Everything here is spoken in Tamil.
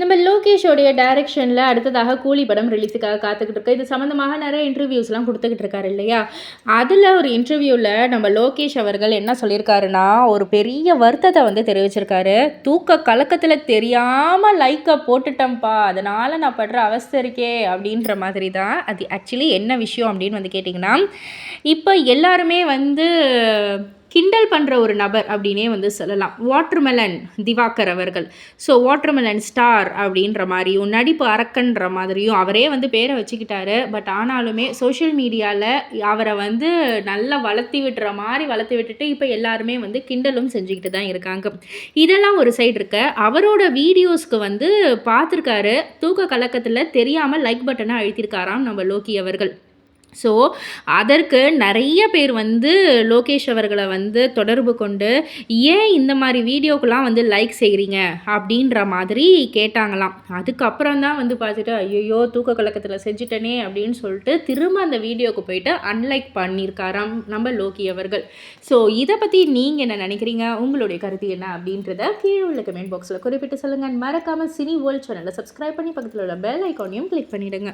நம்ம லோகேஷோடைய டைரக்ஷனில் அடுத்ததாக கூலி படம் ரிலீஸுக்காக காத்துக்கிட்டு இருக்கு. இது சம்மந்தமாக நிறைய இன்டர்வியூஸ்லாம் கொடுத்துக்கிட்டு இருக்காரு இல்லையா? அதில் ஒரு இன்டர்வியூவில் நம்ம லோகேஷ் அவர்கள் என்ன சொல்லியிருக்காருன்னா ஒரு பெரிய வருத்தத்தை வந்து தெரிவிச்சிருக்காரு. தூக்க கலக்கத்தில் தெரியாமல் லைக்கை போட்டுட்டேன்ப்பா. அதனால் நான் படுற அவஸ்தை இருக்கே அப்படின்ற மாதிரி தான். அது ஆக்சுவலி என்ன விஷயம் அப்படின்னு வந்து கேட்டிங்கன்னா இப்போ எல்லாருமே வந்து கிண்டல் பண்ணுற ஒரு நபர் அப்படின்னே வந்து சொல்லலாம். வாட்டர்மெலன் திவாகர் அவர்கள். ஸோ வாட்டர்மெலன் ஸ்டார் அப்படின்ற மாதிரியும் நடிப்பு அரக்கன்ற மாதிரியும் அவரே வந்து பேரை வச்சுக்கிட்டாரு. பட் ஆனாலுமே சோஷியல் மீடியாவில் அவரை வந்து நல்லா வளர்த்தி விட்டுற மாதிரி வளர்த்தி விட்டுட்டு இப்போ எல்லாருமே வந்து கிண்டலும் செஞ்சுக்கிட்டு தான் இருக்காங்க. இதெல்லாம் ஒரு சைடு இருக்க. அவரோட வீடியோஸ்க்கு வந்து பார்த்துருக்காரு. தூக்க கலக்கத்தில் தெரியாமல் லைக் பட்டனை அழுத்திருக்காராம் நம்ம லோக்கி அவர்கள். ஸோ அதற்கு நிறைய பேர் வந்து லோகேஷ் அவர்களை வந்து தொடர்பு கொண்டு ஏன் இந்த மாதிரி வீடியோக்கெலாம் வந்து லைக் செய்கிறீங்க அப்படின்ற மாதிரி கேட்டாங்களாம். அதுக்கப்புறம் தான் வந்து பார்த்துட்டு ஐயோ தூக்க கலக்கத்தில் செஞ்சுட்டனே அப்படின்னு சொல்லிட்டு திரும்ப அந்த வீடியோவுக்கு போயிட்டு அன்லைக் பண்ணியிருக்காராம் நம்ம லோகி அவர்கள். ஸோ இதை பற்றி நீங்கள் என்ன நினைக்கிறீங்க? உங்களுடைய கருத்து என்ன? அப்படின்றத கீழே உள்ள கமெண்ட் பாக்ஸில் குறிப்பிட்டு சொல்லுங்கள் மறக்காமல் சினி வேர்ல்ட் சேனலை சப்ஸ்கிரைப் பண்ணி பக்கத்தில் உள்ள பெல் ஐக்கானையும் கிளிக் பண்ணிவிடுங்க